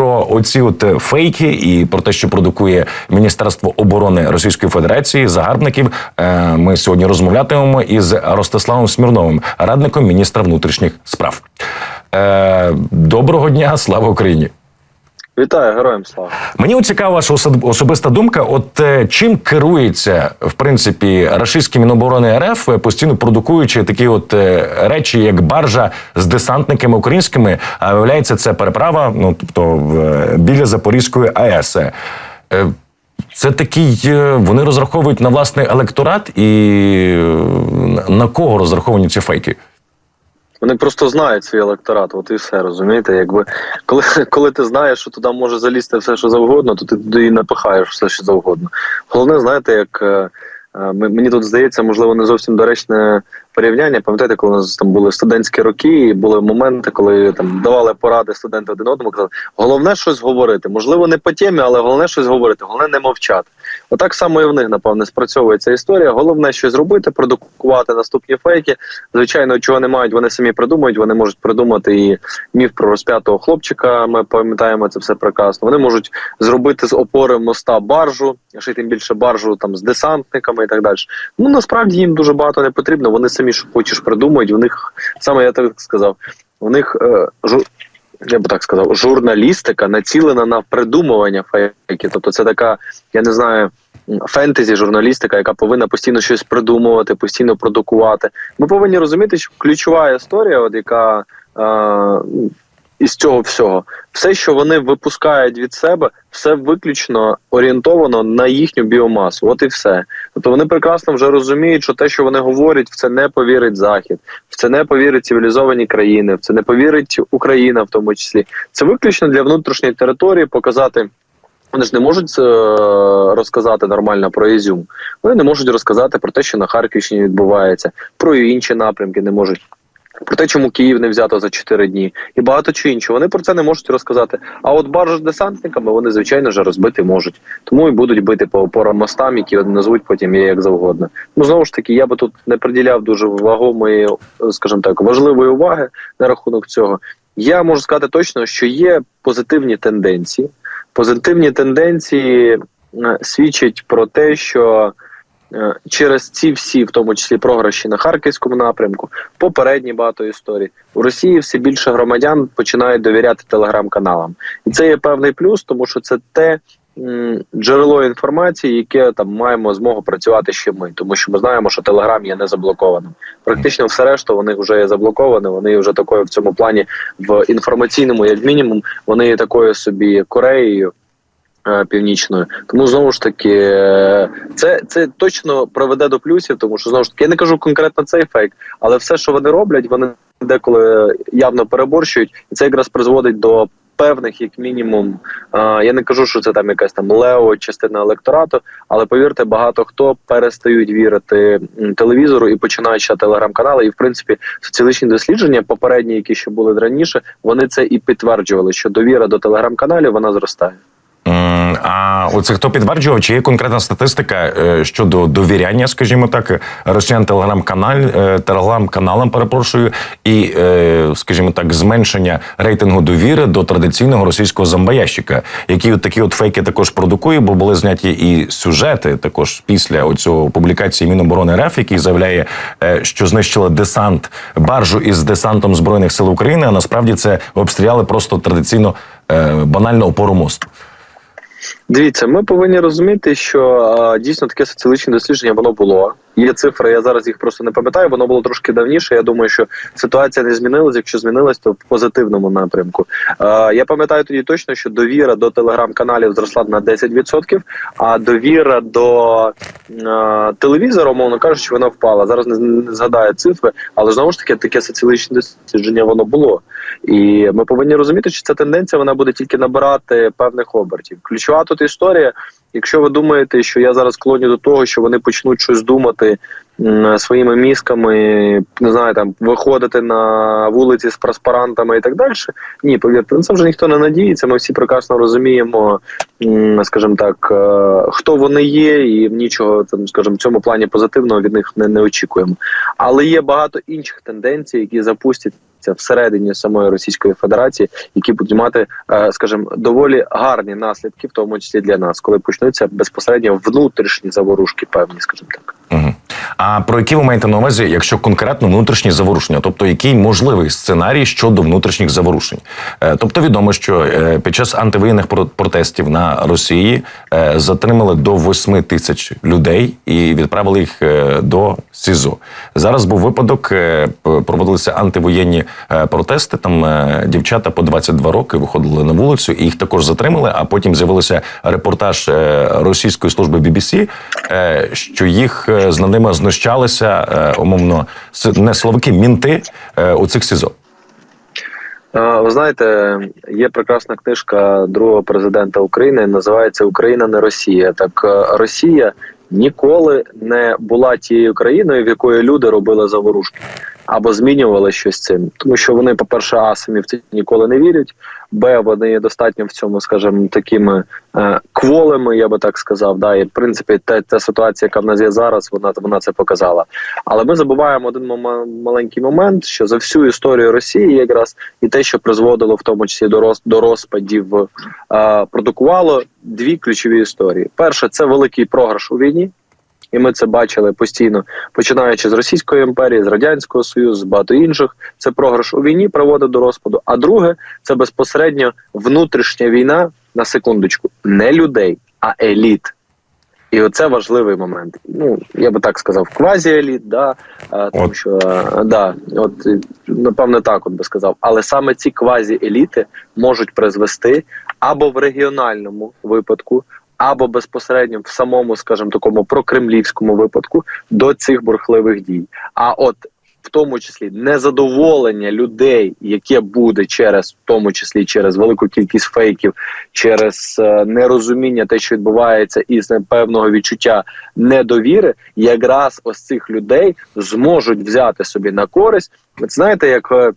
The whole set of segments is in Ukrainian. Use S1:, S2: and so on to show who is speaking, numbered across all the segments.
S1: про оці от е, фейки і про те, що продукує Міністерство оборони Російської Федерації загарбників. е, Ми сьогодні розмовлятимемо із Ростиславом Смірновим, радником міністра внутрішніх справ. Е, Доброго дня, слава Україні!
S2: Вітаю, героям слава.
S1: Мені цікава ваша особиста думка. От е, чим керується в принципі рашистське міноборони РФ, е, постійно продукуючи такі от е, речі, як баржа з десантниками українськими, а виявляється, це переправа, ну тобто біля Запорізької АЕС. Це такий, вони розраховують на власний електорат, і на кого розраховані ці фейки?
S2: Вони просто знають свій електорат, от і все розумієте. Якби коли, коли ти знаєш, що туди може залізти все, що завгодно, то ти туди і напихаєш все, що завгодно. Головне, знаєте, як е, е, мені тут здається, можливо, не зовсім доречне порівняння. Пам'ятаєте, коли у нас там були студентські роки, і були моменти, коли там давали поради студенти один одному, казали, головне щось говорити. Можливо, не по темі, але головне щось говорити, головне не мовчати. Отак само і в них, напевне, спрацьовує ця історія. Головне щось зробити, продукувати наступні фейки. Звичайно, чого не мають, вони самі придумають. Вони можуть придумати і міф про розп'ятого хлопчика. Ми пам'ятаємо це все прекрасно. Вони можуть зробити з опори моста баржу, ще тим більше баржу там з десантниками і так далі. Ну насправді їм дуже багато не потрібно. Вони самі що хочеш придумають. У них саме я так сказав. У них е, я би так сказав, журналістика націлена на придумування фейків. Тобто, це така, я не знаю. Фентезі, журналістика, яка повинна постійно щось придумувати, постійно продукувати. Ми повинні розуміти, що ключова історія, от яка е, із цього всього, все, що вони випускають від себе, все виключно орієнтовано на їхню біомасу. От і все. Тобто вони прекрасно вже розуміють, що те, що вони говорять, в це не повірить Захід, в це не повірить цивілізовані країни, в це не повірить Україна, в тому числі. Це виключно для внутрішньої території показати. Вони ж не можуть е, розказати нормально про Ізюм. Вони не можуть розказати про те, що на Харківщині відбувається, про інші напрямки не можуть. Про те, чому Київ не взято за 4 дні, і багато чого іншого. Вони про це не можуть розказати. А от баржу з десантниками вони, звичайно, вже розбити можуть. Тому і будуть бити по опорам мостам, які назвуть потім є як завгодно. Ну знову ж таки, я би тут не приділяв дуже вагомої, скажімо так, важливої уваги на рахунок цього. Я можу сказати точно, що є позитивні тенденції. Позитивні тенденції е, свідчать про те, що через ці всі, в тому числі програші на харківському напрямку, попередні багато історій у Росії все більше громадян починають довіряти телеграм-каналам, і це є певний плюс, тому що це те. Джерело інформації, яке там маємо змогу працювати ще ми, тому що ми знаємо, що Телеграм є не заблокованим. Практично все решта вони вже є заблоковане. Вони вже такою в цьому плані в інформаційному, як мінімум, вони є такою собі Кореєю е, північною. Тому знову ж таки, е, це, це точно приведе до плюсів, тому що знову ж таки я не кажу конкретно цей фейк, але все, що вони роблять, вони деколи явно переборщують, і це якраз призводить до. Певних, як мінімум, е, я не кажу, що це там якась там лео частина електорату, але повірте, багато хто перестають вірити телевізору і починають читати телеграм-канали. І в принципі, соціологічні дослідження, попередні, які ще були раніше, вони це і підтверджували, що довіра до телеграм-каналів вона зростає.
S1: А оце хто підтверджував, чи є конкретна статистика е, щодо довіряння, скажімо так, росіян телеграм-канал е, телеграм-каналам, перепрошую, і, е, скажімо так, зменшення рейтингу довіри до традиційного російського зомбоящика, який от такі от фейки також продукує, бо були зняті і сюжети також після оцього публікації Міноборони РФ, який заявляє, що знищили десант баржу із десантом збройних сил України. А насправді це обстріляли просто традиційно банально опору мосту.
S2: Дивіться, ми повинні розуміти, що дійсно таке соціологічне дослідження воно було. Є цифри, я зараз їх просто не пам'ятаю. Воно було трошки давніше. Я думаю, що ситуація не змінилась. Якщо змінилась, то в позитивному напрямку. Я пам'ятаю тоді точно, що довіра до телеграм-каналів зросла на 10%, а довіра до е, телевізора, умовно кажучи, вона впала. Зараз не згадаю цифри, але знову ж таки таке соціологічне дослідження воно було. І ми повинні розуміти, що ця тенденція вона буде тільки набирати певних обертів. Ключова тут історія. Якщо ви думаєте, що я зараз клоню до того, що вони почнуть щось думати своїми мізками, не знаю, там виходити на вулиці з транспарантами і так далі. Ні, повірте, на це вже ніхто не надіється. Ми всі прекрасно розуміємо, скажімо так, е, хто вони є, і нічого там, скажімо, в цьому плані позитивного від них не, не очікуємо. Але є багато інших тенденцій, які запустять всередині самої Російської Федерації, які будуть мати, е, скажімо, доволі гарні наслідки, в тому числі для нас, коли почнуться безпосередньо внутрішні заворушки, певні, скажімо так.
S1: Угу. А про які ви маєте на увазі, якщо конкретно внутрішні заворушення, тобто який можливий сценарій щодо внутрішніх заворушень? Е, Тобто відомо, що е, під час антивоєнних про- протестів на Росії е, затримали до 8 тисяч людей і відправили їх до СІЗО. Зараз був випадок, проводилися антивоєнні протести. Там дівчата по 22 роки виходили на вулицю, і їх також затримали. А потім з'явився репортаж російської служби BBC, що їх з ними знущалися е, умовно не словаки, мінти е, у цих СІЗО.
S2: Е, Ви знаєте, є прекрасна книжка другого президента України. Називається Україна не Росія. Так Росія ніколи не була тією країною, в якої люди робили заворушки або змінювали щось цим, тому що вони, по-перше, а самі в це ніколи не вірять. Б, вони є достатньо в цьому, скажімо, такими е, кволими, я би так сказав. Да, і в принципі, та, та ситуація, яка в нас є зараз, вона вона це показала. Але ми забуваємо один мома- маленький момент, що за всю історію Росії якраз і те, що призводило в тому числі до роз, до розпадів, е, продукувало дві ключові історії. Перше, це великий програш у війні. І ми це бачили постійно, починаючи з Російської імперії, з радянського союзу, з багато інших. Це програш у війні приводив до розпаду. А друге, це безпосередньо внутрішня війна на секундочку, не людей, а еліт. І оце важливий момент. Ну я би так сказав, квазіеліт, да, тому
S1: От.
S2: що да, от напевне так от би сказав. Але саме ці квазіеліти можуть призвести або в регіональному випадку, або безпосередньо в самому, скажімо, такому прокремлівському випадку до цих бурхливих дій. А от в тому числі незадоволення людей, яке буде через в тому числі через велику кількість фейків, через е, нерозуміння те, що відбувається, і з певного відчуття недовіри, якраз ось цих людей зможуть взяти собі на користь. От знаєте, як е,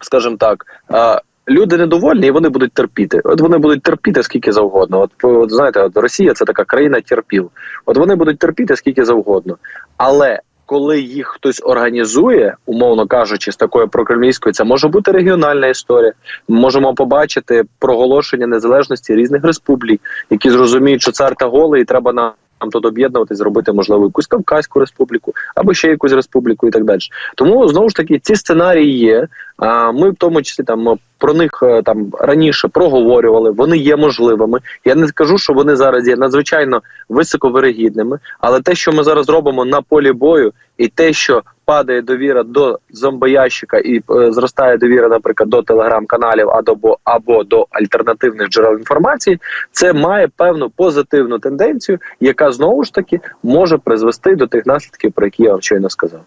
S2: скажімо так. е, Люди недовольні, і вони будуть терпіти. От вони будуть терпіти скільки завгодно. От, от знаєте, от Росія це така країна терпіл. От вони будуть терпіти скільки завгодно. Але коли їх хтось організує, умовно кажучи, з такою прокремлівською, це може бути регіональна історія. Ми можемо побачити проголошення незалежності різних республік, які зрозуміють, що цар та голий, і треба нам. Нам тут об'єднуватись, зробити можливо якусь Кавказьку республіку або ще якусь республіку і так далі. Тому знову ж таки ці сценарії є. А ми в тому числі там е, про них е, там раніше проговорювали. Вони є можливими. Я не скажу, що вони зараз є надзвичайно високовирогідними, але те, що ми зараз робимо на полі бою, і те, що падає довіра до зомбоящика і е, зростає довіра, наприклад, до телеграм-каналів або, або до альтернативних джерел інформації, це має певну позитивну тенденцію, яка знову ж таки може призвести до тих наслідків, про які я вам щойно сказав.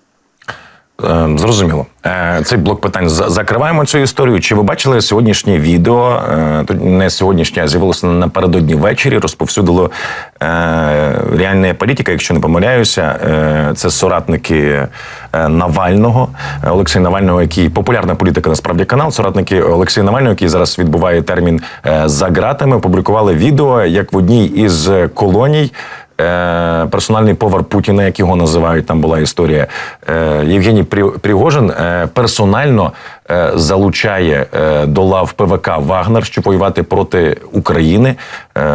S1: Е, Зрозуміло. Е, Цей блок питань за- закриваємо цю історію. Чи ви бачили сьогоднішнє відео? е, Не сьогоднішнє, а з'явилося напередодні ввечері. Розповсюдило реальна політика, якщо не помиляюся. Це соратники Навального, Олексія Навального, який популярна політика, насправді канал. Соратники Олексія Навального, який зараз відбуває термін за ґратами, опублікували відео, як в одній із колоній. Е, персональний повар Путіна, як його називають, там була історія. Е, Євгеній Пригожин е, персонально е, залучає до лав ПВК Вагнер, щоб воювати проти України е,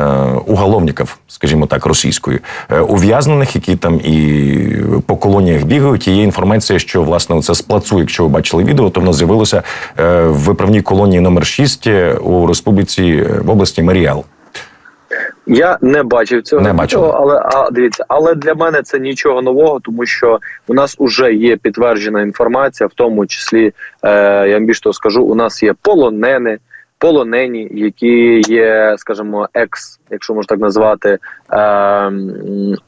S1: уголовників, скажімо так, російської ув'язнених, які там і по колоніях бігають. І є інформація, що власне це з плацу, якщо ви бачили відео, то воно з'явилося в виправній колонії номер 6 у республіці в області Маріал.
S2: Я не бачив цього,
S1: Не бачили.
S2: але а дивіться, але для мене це нічого нового, тому що у нас вже є підтверджена інформація, в тому числі е, я вам більш того скажу, у нас є полонени, полонені, які є, скажімо, екс, якщо можна так назвати, е,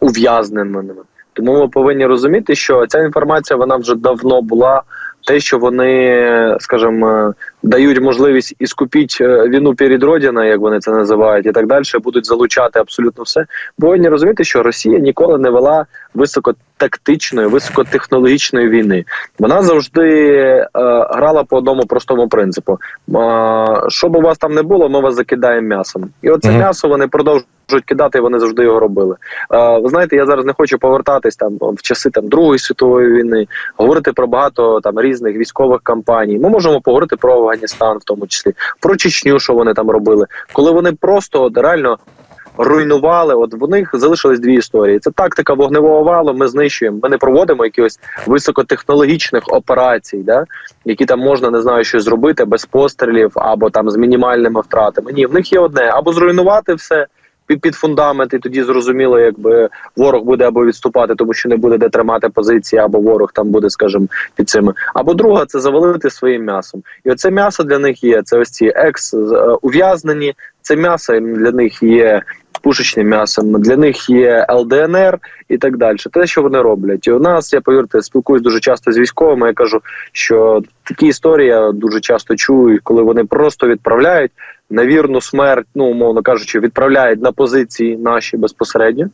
S2: ув'язненими. Тому ми повинні розуміти, що ця інформація вона вже давно була. Те, що вони, скажімо, дають можливість іскупіть е, війну перед Родиною, як вони це називають, і так далі, будуть залучати абсолютно все. Повинні розуміти, що Росія ніколи не вела високотактичної, високотехнологічної війни. Вона завжди е, грала по одному простому принципу: е, що б у вас там не було, ми вас закидаємо м'ясом. І оце
S1: Мгм.
S2: м'ясо вони продовжують кидати, і вони завжди його робили. Е, ви знаєте, я зараз не хочу повертатись там в часи там Другої світової війни, говорити про багато там різних військових кампаній. Ми можемо поговорити про Афганістан, в тому числі про Чечню, що вони там робили, коли вони просто от, реально. Руйнували, от в них залишились дві історії. Це тактика вогневого валу. Ми знищуємо. Ми не проводимо якихось високотехнологічних операцій, да які там можна не знаю, що зробити без пострілів або там з мінімальними втратами. Ні, в них є одне або зруйнувати все під, фундамент, і тоді зрозуміло, якби ворог буде або відступати, тому що не буде де тримати позиції, або ворог там буде, скажімо, під цими. Або друга це завалити своїм м'ясом. І оце м'ясо для них є. Це ось ці екс е, ув'язнені. Це м'ясо для них є пушечним м'ясом. Для них є ЛДНР і так далі. Те, що вони роблять. І у нас я повірте, спілкуюсь дуже часто з військовими. Я кажу, що такі історії я дуже часто чую, коли вони просто відправляють на вірну смерть, ну умовно кажучи, відправляють на позиції наші безпосередньо.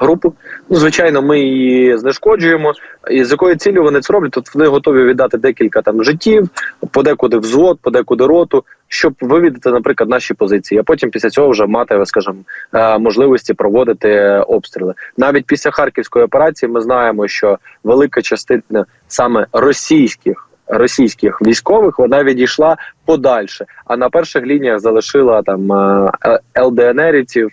S2: Групу, ну звичайно, ми її знешкоджуємо. І з якою цілею вони це роблять? Тут вони готові віддати декілька там життів, подекуди взвод, подекуди роту, щоб вивідати, наприклад, наші позиції. А потім після цього вже мати, скажімо, е, можливості проводити обстріли. Навіть після харківської операції ми знаємо, що велика частина саме російських. Російських військових вона відійшла подальше, а на перших лініях залишила там е, е, ЛДНРівців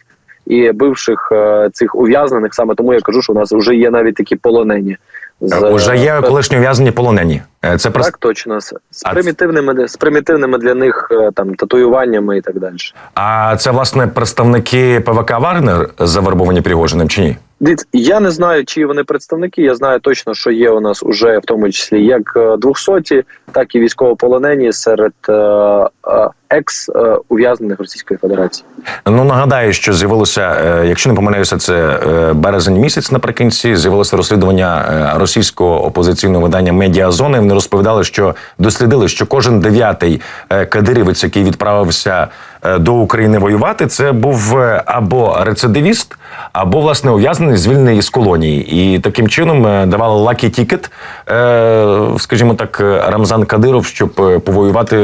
S2: і бивших е, цих ув'язнених. Саме тому я кажу, що у нас вже є навіть такі полонені. З,
S1: Уже є
S2: е,
S1: колишні ув'язнені полонені. Е, Це просто
S2: так точно з, примітивними з примітивними для них е, там татуюваннями і так далі.
S1: а це власне представники ПВК Вагнер завербовані Пригожиним чи ні?
S2: Я не знаю, чи вони представники. Я знаю точно, що є у нас уже в тому числі як е, 200, так і військовополонені серед е, е, екс ув'язнених Російської Федерації.
S1: Ну нагадаю, що з'явилося, е, якщо не помиляюся, це е, березень місяць наприкінці. З'явилося розслідування е, російського опозиційного видання Медіазони. Вони розповідали, що дослідили, що кожен дев'ятий кадирівець, який відправився до України воювати, це був е, або рецидивіст, або власне ув'язнений, звільнений з колонії. І таким чином е, давали лакі тікет, е, скажімо так, е, Рамзан Кадиров, щоб е, повоювати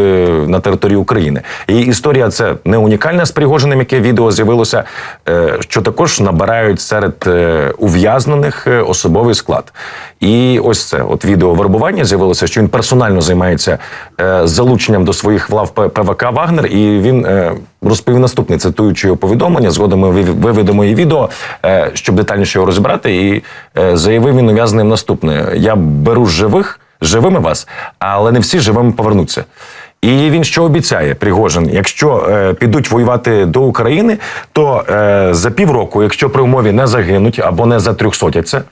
S1: на території України. І історія це не унікальна з Пригожиним, яке відео з'явилося, е, що також набирають серед е, ув'язнених е, особовий склад. І ось це от відео вербування з'явилося, що він персонально займається е, залученням до своїх лав П- ПВК Вагнер, і він е, розповів наступне, цитуючи його повідомлення. Згодом ми виведемо і відео, е, щоб детальніше його розібрати. І е, заявив він ув'язненим наступне: я беру живих, живими вас, але не всі живими повернуться. І він що обіцяє Пригожин? Якщо е, підуть воювати до України, то е, за півроку, якщо при умові не загинуть або не затрьохсотяться,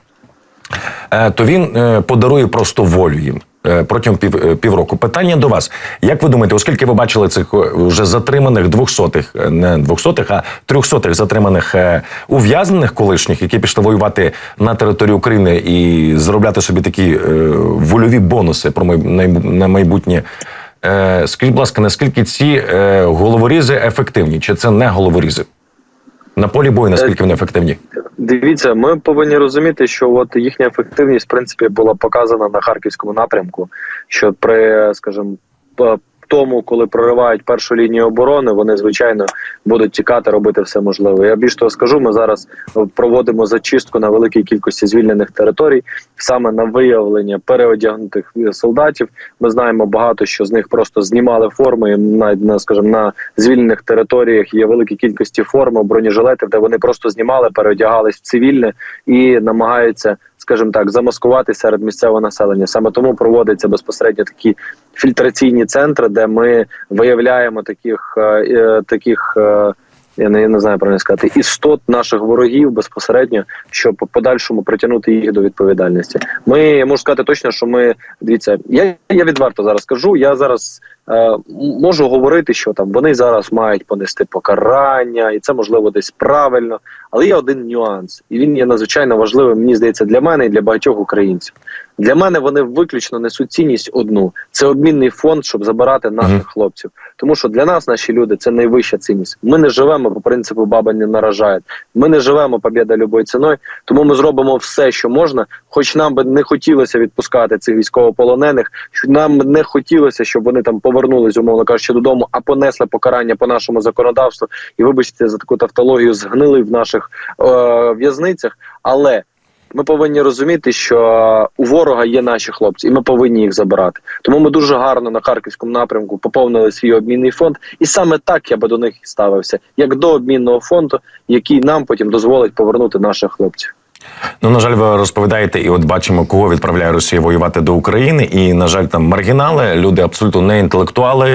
S1: е, то він е, подарує просто волю їм. Е, Протягом пів, е, півроку питання до вас. Як ви думаєте, оскільки ви бачили цих е, вже затриманих двохсотих, не двохсотих, а трьохсотих затриманих ув'язнених колишніх, які пішли воювати на території України і заробляти собі такі вольові бонуси про на майбутнє, скажіть, будь ласка, наскільки ці е, головорізи ефективні? Чи це не головорізи? На полі бою наскільки вони ефективні?
S2: Дивіться, ми повинні розуміти, що от їхня ефективність в принципі була показана на харківському напрямку. Що при, скажімо, тому, коли проривають першу лінію оборони, вони звичайно будуть тікати, робити все можливе. Я більш того скажу, ми зараз проводимо зачистку на великій кількості звільнених територій, саме на виявлення переодягнутих солдатів. Ми знаємо багато, що з них просто знімали форми. і Навіть на скажімо, на звільнених територіях є великі кількості форм, бронежилетів, де вони просто знімали, переодягались в цивільне і намагаються, скажімо так, замаскувати серед місцевого населення. Саме тому проводяться безпосередньо такі фільтраційні центри, де ми виявляємо таких е, е, таких. Я не, я не знаю правильно сказати, істот наших ворогів безпосередньо, щоб в подальшому притягнути їх до відповідальності. Ми я можу сказати точно, що ми дивіться, я, я відверто зараз кажу. Я зараз е, можу говорити, що там вони зараз мають понести покарання, і це можливо десь правильно. Але є один нюанс, і він є надзвичайно важливим. Мені здається, для мене і для багатьох українців. Для мене вони виключно несуть цінність одну: це обмінний фонд, щоб забирати наших
S1: Мгм.
S2: хлопців. Тому що для нас наші люди це найвища цінність. Ми не живемо по принципу баба не наражає. Ми не живемо побіда любою ціною. Тому ми зробимо все, що можна. Хоч нам би не хотілося відпускати цих військовополонених, нам не хотілося, щоб вони там повернулись, умовно кажучи, додому, а понесли покарання по нашому законодавству. І вибачте за таку тавтологію, згнили в наших е, в'язницях. Але ми повинні розуміти, що у ворога є наші хлопці, і ми повинні їх забирати. Тому ми дуже гарно на харківському напрямку поповнили свій обмінний фонд, і саме так я би до них ставився, як до обмінного фонду, який нам потім дозволить повернути наших хлопців.
S1: Ну, на жаль, ви розповідаєте, і от бачимо, кого відправляє Росія воювати до України. І, на жаль, там маргінали, люди абсолютно не інтелектуали,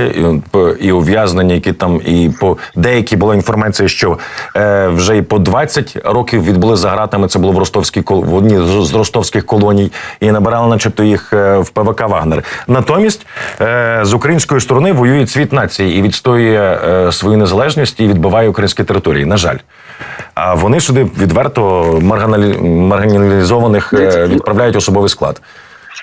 S1: і, і ув'язнені, які там, і по деякі була інформація, що е, вже і по 20 років відбули за гратами. Це було в ростовській в одній з ростовських колоній, і набирали, начебто, їх е, в ПВК Вагнер. Натомість е, з української сторони воює цвіт нації і відстоює е, свою незалежність і відбиває українські території. На жаль. А вони сюди відверто марганалі... маргіналізованих е, відправляють особовий склад.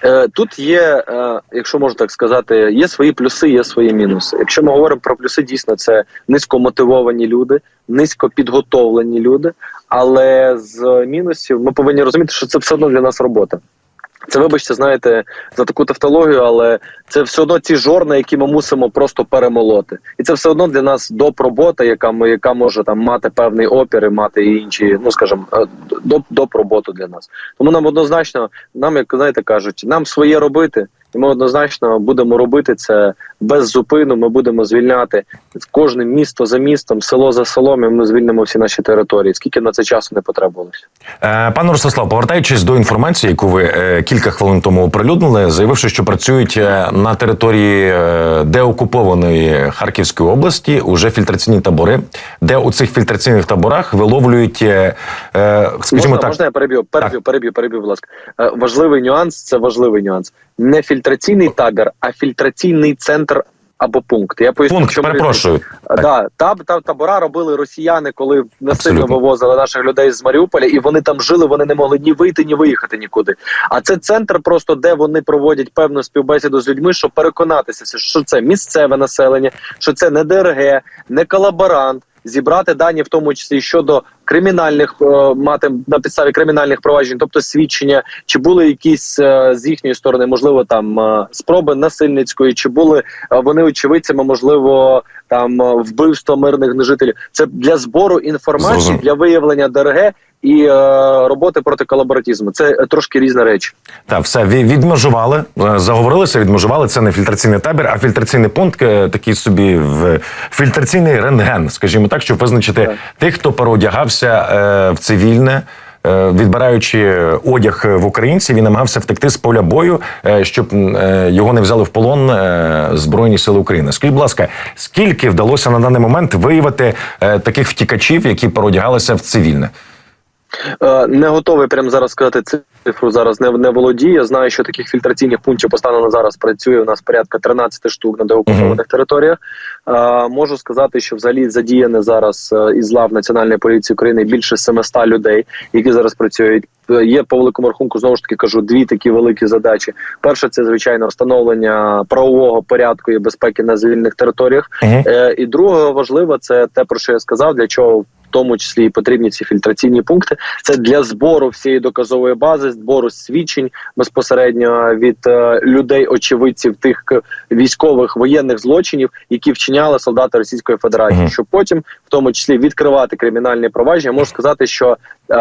S2: Е, Тут є, е, якщо можна так сказати, є свої плюси, є свої мінуси. Якщо ми говоримо про плюси, дійсно це низькомотивовані люди, низько підготовлені люди. Але з мінусів ми повинні розуміти, що це все одно для нас робота. Це, вибачте, знаєте, за таку тавтологію, але це все одно ті жорна, які ми мусимо просто перемолоти. І це все одно для нас доп робота, яка ми яка може там мати певний опір і мати інші, ну скажімо, е, доп, доп роботу для нас. Тому нам однозначно, нам, як знаєте, кажуть, нам своє робити, і ми однозначно будемо робити це без зупину. Ми будемо звільняти кожне місто за містом, село за селом. і Ми звільнимо всі наші території. Скільки на це часу не потребувалося.
S1: Е, Пане Ростислав, повертаючись до інформації, яку ви е, кілька хвилин тому оприлюднили, заявивши, що працюють е, на території е, деокупованої Харківської області уже фільтраційні табори, де у цих фільтраційних таборах виловлюють, скажімо
S2: можна,
S1: так,
S2: можна я переб'ю, переб'ю, переб'ю, переб'ю, будь ласка. Е, важливий нюанс це важливий нюанс. Не фільтраційний табір, а фільтраційний центр або пункт. Я поясню,
S1: пункт,
S2: чому
S1: перепрошую.
S2: Да, таб, таб, табора робили росіяни, коли насильно вивозили наших людей з Маріуполя, і вони там жили, вони не могли ні вийти, ні виїхати нікуди. А це центр, просто де вони проводять певну співбесіду з людьми, щоб переконатися, що це місцеве населення, що це не ДРГ, не колаборант. Зібрати дані, в тому числі щодо кримінальних е, мати на підставі кримінальних проваджень, тобто свідчення, чи були якісь е, з їхньої сторони, можливо, там е, спроби насильницької, чи були вони очевидцями, можливо, там вбивство мирних нежителів. Це для збору інформації,
S1: Зрозум.
S2: для виявлення ДРГ і е, роботи проти колаборатизму. Це е, трошки різні речі.
S1: Так, все ві- відмежували, е, заговорилися, відмежували. Це не фільтраційний табір, а фільтраційний пункт, такий собі в фільтраційний рентген, скажімо так, щоб визначити
S2: Так.
S1: тих, хто переодягався е, в цивільне. Відбираючи одяг в українців, він намагався втекти з поля бою, щоб його не взяли в полон Збройні Сили України. Скажіть, будь ласка, скільки вдалося на даний момент виявити таких втікачів, які переодягалися в цивільне?
S2: Е, Не готовий прямо зараз сказати цифру. Зараз не, не володію. Я знаю, що таких фільтраційних пунктів постану на зараз працює. У нас порядка 13 штук на деокупованих територіях. Е, можу сказати, що взагалі задіяне зараз е, із лав Національної поліції України більше 700 людей, які зараз працюють. Е, Є по великому рахунку знову ж таки кажу дві такі великі задачі. Перше, це звичайно встановлення правового порядку і безпеки на звільних територіях.
S1: Угу.
S2: Е, і друге важливо, це те, про що я сказав, для чого тому числі і потрібні ці фільтраційні пункти. Це для збору всієї доказової бази, збору свідчень безпосередньо від е, людей, очевидців тих військових воєнних злочинів, які вчиняли солдати Російської Федерації,
S1: Мгм.
S2: щоб потім, в тому числі, відкривати кримінальні провадження. Можу сказати, що е,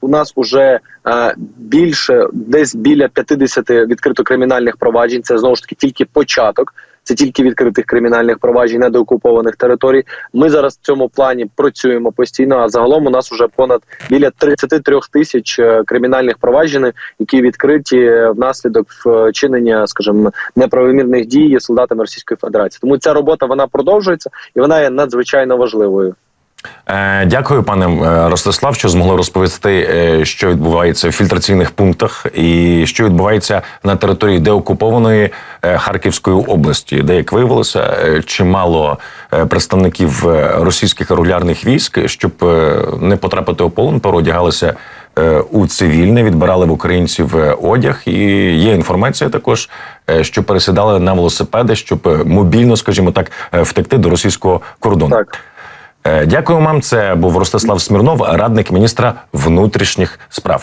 S2: у нас уже е, більше десь біля 50 відкрито кримінальних проваджень. Це знову ж таки тільки початок. Це тільки відкритих кримінальних проваджень на деокупованих територій. Ми зараз в цьому плані працюємо постійно. А загалом у нас вже понад біля 33 тисяч е, кримінальних проваджень, які відкриті е, внаслідок вчинення, скажімо, неправомірних дій солдатами Російської Федерації. Тому ця робота вона продовжується і вона є надзвичайно важливою.
S1: Е, дякую, пане е, Ростислав, що змогли розповісти, е, що відбувається в фільтраційних пунктах, і що відбувається на території деокупованої Харківської області, де як виявилося, чимало представників російських регулярних військ, щоб не потрапити у полон, переодягалися у цивільне, відбирали в українців одяг. І є інформація також, що пересідали на велосипеди, щоб мобільно, скажімо так, втекти до російського кордону.
S2: Так.
S1: Е, дякую вам. Це був Ростислав Смірнов, радник міністра внутрішніх справ.